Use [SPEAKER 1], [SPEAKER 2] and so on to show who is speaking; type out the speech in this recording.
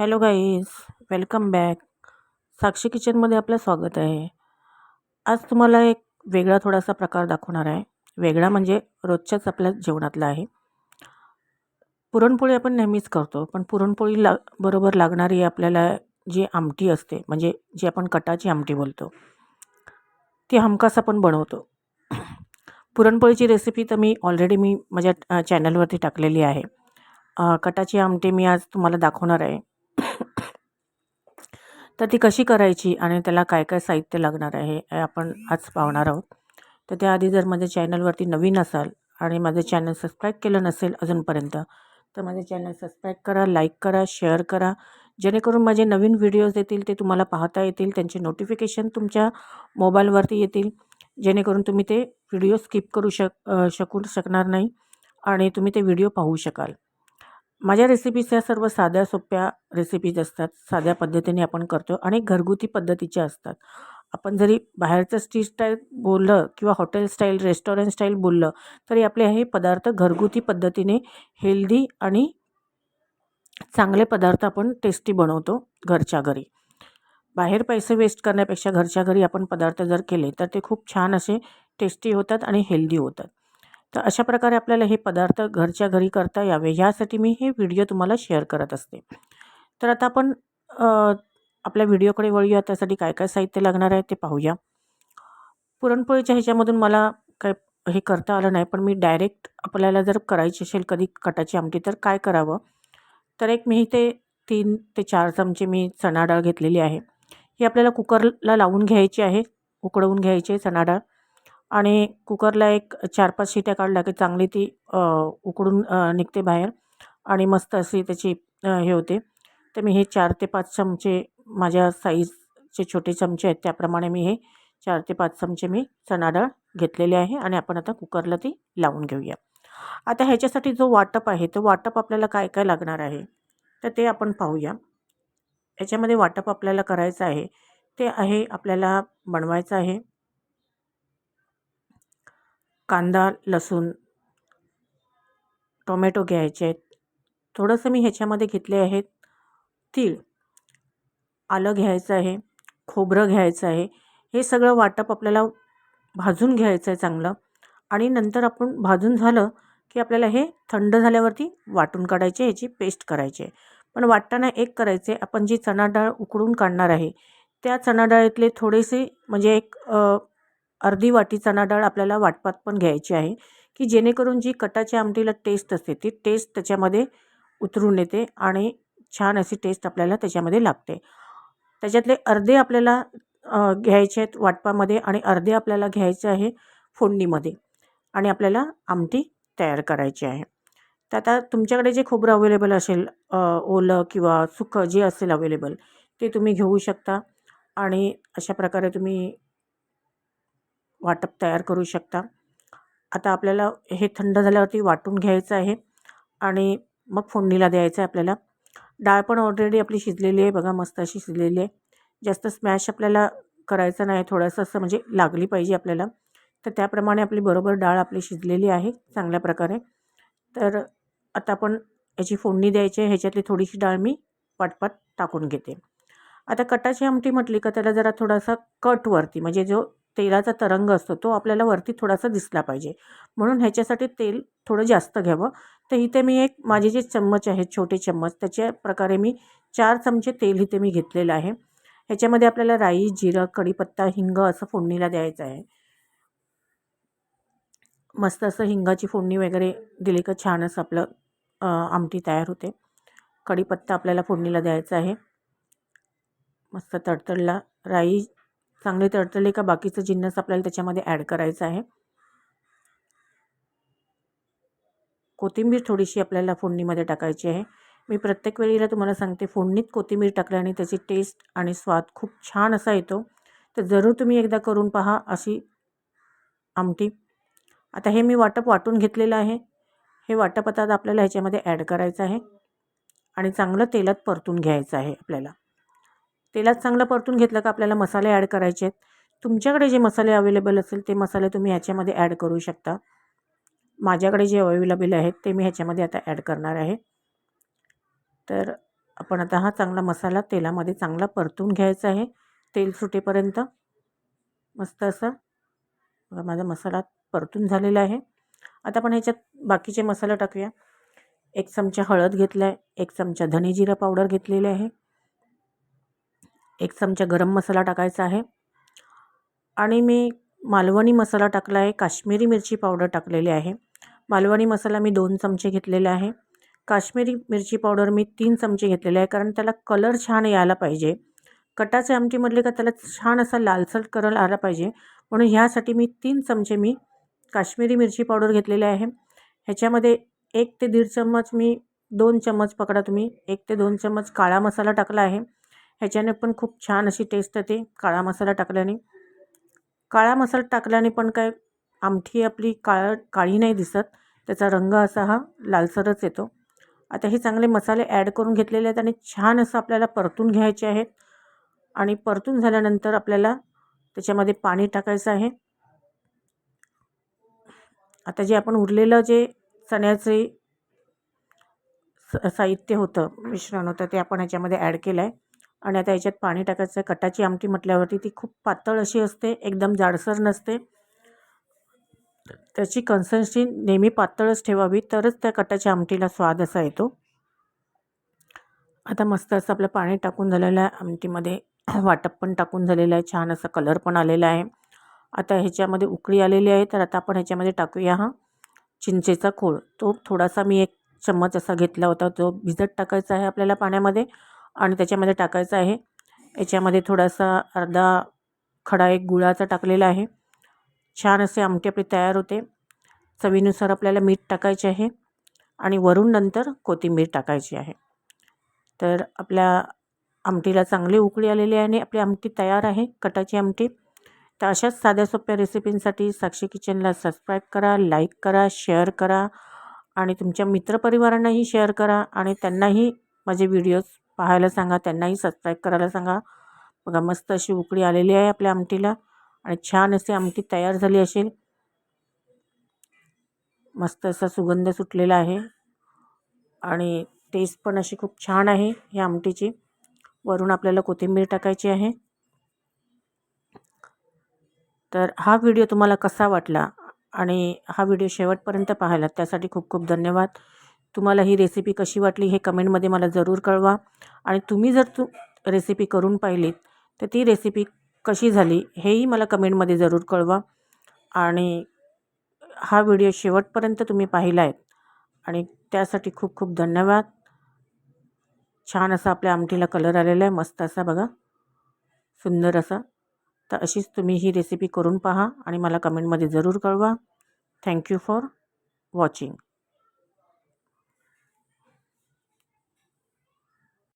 [SPEAKER 1] Hello guys welcome back Sakshi किचनमध्ये आपलं स्वागत आहे. आज तुम्हाला एक वेगळा थोडासा प्रकार दाखवणार आहे. वेगळा म्हणजे रोजच्याच आपल्या जेवणातला आहे. पुरणपोळी आपण नेहमीच करतो पण पुरणपोळी ला बरोबर लागणारी आपल्याला जी आमटी असते म्हणजे जी आपण कटाची आमटी बोलतो ती हमखास आपण बनवतो. पुरणपोळीची रेसिपी तर मी ऑलरेडी मी माझ्या चॅनलवरती टाकलेली आहे. कटाची आमटी मी आज तुम्हाला दाखवणार आहे. तर ती कशी करायची आणि त्याला काय काय साहित्य लागणार आहे हे आपण आज पाहणार आहोत. तर त्याआधी जर माझ्या चॅनलवरती नवीन असाल आणि माझं चॅनल सबस्क्राईब केलं नसेल अजूनपर्यंत तर माझं चॅनल सबस्क्राईब करा लाईक करा शेअर करा. जेणेकरून माझे नवीन व्हिडिओज येतील ते तुम्हाला पाहता येतील त्यांचे नोटिफिकेशन तुमच्या मोबाईलवरती येतील. जेणेकरून तुम्ही ते व्हिडिओ स्किप करू शक शकू शकणार नाही आणि तुम्ही ते व्हिडिओ पाहू शकाल. माझ्या रेसिपीज ह्या सर्व साध्या सोप्या रेसिपीज असतात. साध्या पद्धतीने आपण करतो आणि घरगुती पद्धतीच्या असतात. आपण जरी बाहेरचं स्ट्रीट स्टाईल बोललं किंवा हॉटेल स्टाईल रेस्टॉरंट स्टाईल बोललं तरी आपले हे पदार्थ घरगुती पद्धतीने हेल्दी आणि चांगले पदार्थ आपण टेस्टी बनवतो घरच्या घरी. बाहेर पैसे वेस्ट करण्यापेक्षा घरच्या घरी आपण पदार्थ जर केले तर ते खूप छान असे टेस्टी होतात आणि हेल्दी होतात. तर अशा प्रकारे आपल्याला हे पदार्थ घरच्या घरी करता यावे ह्यासाठी मी हे व्हिडिओ तुम्हाला शेअर करत असते. तर आता आपण आपल्या व्हिडिओकडे वळूया त्यासाठी काय काय साहित्य लागणार आहे ते पाहूया. पुरणपोळीच्या ह्याच्यामधून मला काय हे करता आलं नाही पण मी डायरेक्ट आपल्याला जर करायची असेल कधी कटाची आमटी तर काय करावं? तर एक मी इथे तीन ते चार चमचे मी चणा डाळ घेतलेली आहे. ही आपल्याला कुकरला लावून घ्यायची आहे उकडवून घ्यायची आहे चणा डाळ. आणि कुकरला एक चार पाच शिट्या काढल्या की चांगली ती उकडून निघते बाहेर आणि मस्त अशी त्याची हे होते. तर मी हे चार ते पाच चमचे माझ्या साईजचे छोटे चमचे आहेत त्याप्रमाणे मी हे चार ते पाच चमचे मी चणा डाळ घेतलेले आहे आणि आपण आता कुकरला ती लावून घेऊया. आता ह्याच्यासाठी जो वाटप आहे तो वाटप आपल्याला काय काय लागणार आहे? तर ते आपण पाहूया. याच्यामध्ये वाटप आपल्याला करायचं आहे ते आहे आपल्याला बनवायचं आहे. कांदा लसूण टोमॅटो घ्यायचे आहेत. थोडंसं मी ह्याच्यामध्ये घेतले आहेत. तीळ आलं घ्यायचं आहे खोबरं घ्यायचं आहे. हे सगळं वाटप आपल्याला भाजून घ्यायचं आहे चांगलं. आणि नंतर आपण भाजून झालं की आपल्याला हे थंड झाल्यावरती वाटून काढायचे ह्याची पेस्ट करायची आहे. पण वाटताना एक करायचे आपण जी चणा डाळ उकडून काढणार आहे त्या चणा डाळीतले थोडेसे म्हणजे एक अर्धी वाटी चणा डाळ आपल्याला वाटपात पण घ्यायची आहे की जेणेकरून जी कटाच्या आमटीला टेस्ट असते ती टेस्ट त्याच्यामध्ये उतरून येते आणि छान अशी टेस्ट आपल्याला त्याच्यामध्ये लागते. त्याच्यातले अर्धे आपल्याला घ्यायचे आहेत वाटपामध्ये आणि अर्धे आपल्याला घ्यायचे आहे फोडणीमध्ये आणि आपल्याला आमटी तयार करायची आहे. तर आता तुमच्याकडे जे खोबरं अवेलेबल असेल ओलं किंवा सुकं जे असेल अवेलेबल ते तुम्ही घेऊ शकता आणि अशा प्रकारे तुम्ही वाटप तयार करू शकता. आता आपल्याला हे थंड झाल्यावरती वाटून घ्यायचं आहे आणि मग फोडणीला द्यायचं आहे आपल्याला. डाळ पण ऑलरेडी आपली शिजलेली आहे बघा मस्त अशी शिजलेली आहे. जास्त स्मॅश आपल्याला करायचं नाही थोडंसं असं म्हणजे लागली पाहिजे आपल्याला. तर त्याप्रमाणे आपली बरोबर डाळ आपली शिजलेली आहे चांगल्या प्रकारे. तर आता आपण याची फोडणी द्यायची आहे ह्याच्यातली थोडीशी डाळ मी वाटपात टाकून घेते. आता कटाची आमटी म्हटली का त्याला जरा थोडासा कट वरती म्हणजे जो तेलाचा तरंग असतो तो आपल्याला वरती थोडासा दिसला पाहिजे. म्हणून ह्याच्यासाठी तेल थोडं जास्त घ्यावं. तर इथे मी एक माझे जे चम्मच आहेत छोटे चम्मच त्याच्या प्रकारे मी चार चमचे तेल इथे मी घेतलेलं आहे. ह्याच्यामध्ये आपल्याला राई जिरं कढीपत्ता हिंग असं फोडणीला द्यायचं आहे. मस्त असं हिंगाची फोडणी वगैरे दिली का छान असं आपलं आमटी तयार होते. कढीपत्ता आपल्याला फोडणीला द्यायचा आहे. मस्त तडतडला राई चांगले तडतडली का बाकीचं जिन्नस आपल्याला त्याच्यामध्ये ॲड करायचं आहे? कोथिंबीर थोडीशी आपल्याला फोडणीमध्ये टाकायची आहे. मी प्रत्येक वेळेला तुम्हाला सांगते फोडणीत कोथिंबीर टाकल्याने त्याची टेस्ट आणि स्वाद खूप छान असा येतो. तर जरूर तुम्ही एकदा करून पहा अशी आमटी. आता हे मी वाटप वाटून घेतलेलं आहे. हे वाटप आता आपल्याला ह्याच्यामध्ये ॲड करायचं आहे. आणि चांगलं तेलात परतून घ्यायचं आहे आपल्याला. तेलात चांगलं परतून घेतलं का आपल्याला मसाले ॲड करायचे आहेत? तुमच्याकडे जे मसाले अवेलेबल असेल ते मसाले तुम्ही ह्याच्यामध्ये ॲड करू शकता. माझ्याकडे जे अवेलेबल आहेत ते मी ह्याच्यामध्ये आता ॲड करणार आहे. तर आपण आता हा चांगला मसाला तेलामध्ये चांगला परतून घ्यायचा आहे. तेल सुटेपर्यंत. मस्त असं. माझा मसाला परतून झालेला आहे. आता आपण ह्याच्यात बाकीचे मसाले टाकूया. एक चमचा हळद घेतला आहे एक चमचा धने जिरा पावडर घेतलेली आहे. एक चमचा गरम मसाला टाकायचा आहे. आणि मी मालवणी मसाला टाकला आहे काश्मीरी मिरची पावडर टाकलेली आहे. मालवणी मसाला मी दोन चमचे घेतलेले आहे. काश्मीरी मिरची पावडर मी तीन चमचे घेतलेले आहे कारण त्याला कलर छान यायला पाहिजे. कटाचे आमटीमधले का त्याला छान असा लालसर कलर आला पाहिजे. म्हणून ह्यासाठी मी तीन चमचे मी काश्मीरी मिरची पावडर घेतलेले आहे. ह्याच्यामध्ये एक ते दीड चम्मच मी दोन चम्मच पकडा तुम्ही एक ते दोन चम्मच काळा मसाला टाकला आहे. ह्याच्याने पण खूप छान अशी टेस्ट येते काळा मसाला टाकल्याने. काळा मसाला टाकल्याने पण काय आमठी आपली काळ काळी नाही दिसत. त्याचा रंग असा हा लालसरच येतो. आता हे चांगले मसाले ॲड करून घेतलेले आहेत आणि छान असं आपल्याला परतून घ्यायचे आहेत. आणि परतून झाल्यानंतर आपल्याला त्याच्यामध्ये पाणी टाकायचं आहे. आता जे आपण उरलेलं जे चण्याचे स साहित्य होतं मिश्रण होतं ते आपण ह्याच्यामध्ये ॲड केलं आहे आणि आता याच्यात पाणी टाकायचं आहे कटाची आमटी म्हटल्यावरती ती खूप पातळ अशी असते एकदम जाडसर नसते. त्याची कन्सन्सी नेहमी पातळच ठेवावी तरच त्या कटाच्या आमटीला स्वाद असा येतो. आता मस्त असं आपलं पाणी टाकून झालेलं आहे आमटीमध्ये वाटप पण टाकून झालेलं आहे छान असा कलर पण आलेला आहे. आता ह्याच्यामध्ये उकळी आलेली आहे तर आता आपण ह्याच्यामध्ये टाकूया हा चिंचेचा खोळ. तो थोडासा मी एक चम्मच असा घेतला होता तो भिजत टाकायचा आहे आपल्याला पाण्यामध्ये. आणि त्याच्यामध्ये टाकायचं आहे. याच्यामध्ये थोडासा अर्धा खडा एक गुळाचा टाकलेला आहे. छान असे आमटी आपली तयार होते. चवीनुसार आपल्याला मीठ टाकायचे आहे आणि वरून नंतर कोथिंबीर टाकायची आहे. तर आपल्या आमटीला चांगली उकळी आलेली आहे आणि आपली आमटी तयार आहे कटाची आमटी. तर अशाच साध्या सोप्या रेसिपींसाठी साक्षी किचनला सबस्क्राईब करा लाईक करा शेअर करा आणि तुमच्या मित्रपरिवारांनाही शेअर करा आणि त्यांनाही माझे व्हिडिओज पाहायला सांगा त्यांनाही सबस्क्राईब करायला सांगा. बघा मस्त अशी उकळी आलेली आहे आपल्या आमटीला आणि छान असे आमटी तयार झाली असेल. मस्त असा सुगंध सुटलेला आहे आणि टेस्ट पण अशी खूप छान आहे या आमटीची. वरून आपल्याला कोथिंबीर टाकायची आहे. तर हा व्हिडिओ तुम्हाला कसा वाटला आणि हा व्हिडिओ शेवटपर्यंत पाहायला त्यासाठी खूप खूप धन्यवाद. तुम्हाला ही रेसिपी कशी वाटली हे कमेंटमध्ये मला जरूर कळवा. आणि तुम्ही जर तू रेसिपी करून पाहिलीत तर ती रेसिपी कशी झाली हेही मला कमेंटमध्ये जरूर कळवा. आणि हा व्हिडिओ शेवटपर्यंत तुम्ही पाहिला आहे आणि त्यासाठी खूप खूप धन्यवाद. छान असा आपल्या आमटीला कलर आलेला आहे मस्त असा बघा. सुंदर असा. तर अशीच तुम्ही ही रेसिपी करून पहा आणि मला कमेंटमध्ये जरूर कळवा. Thank you for watching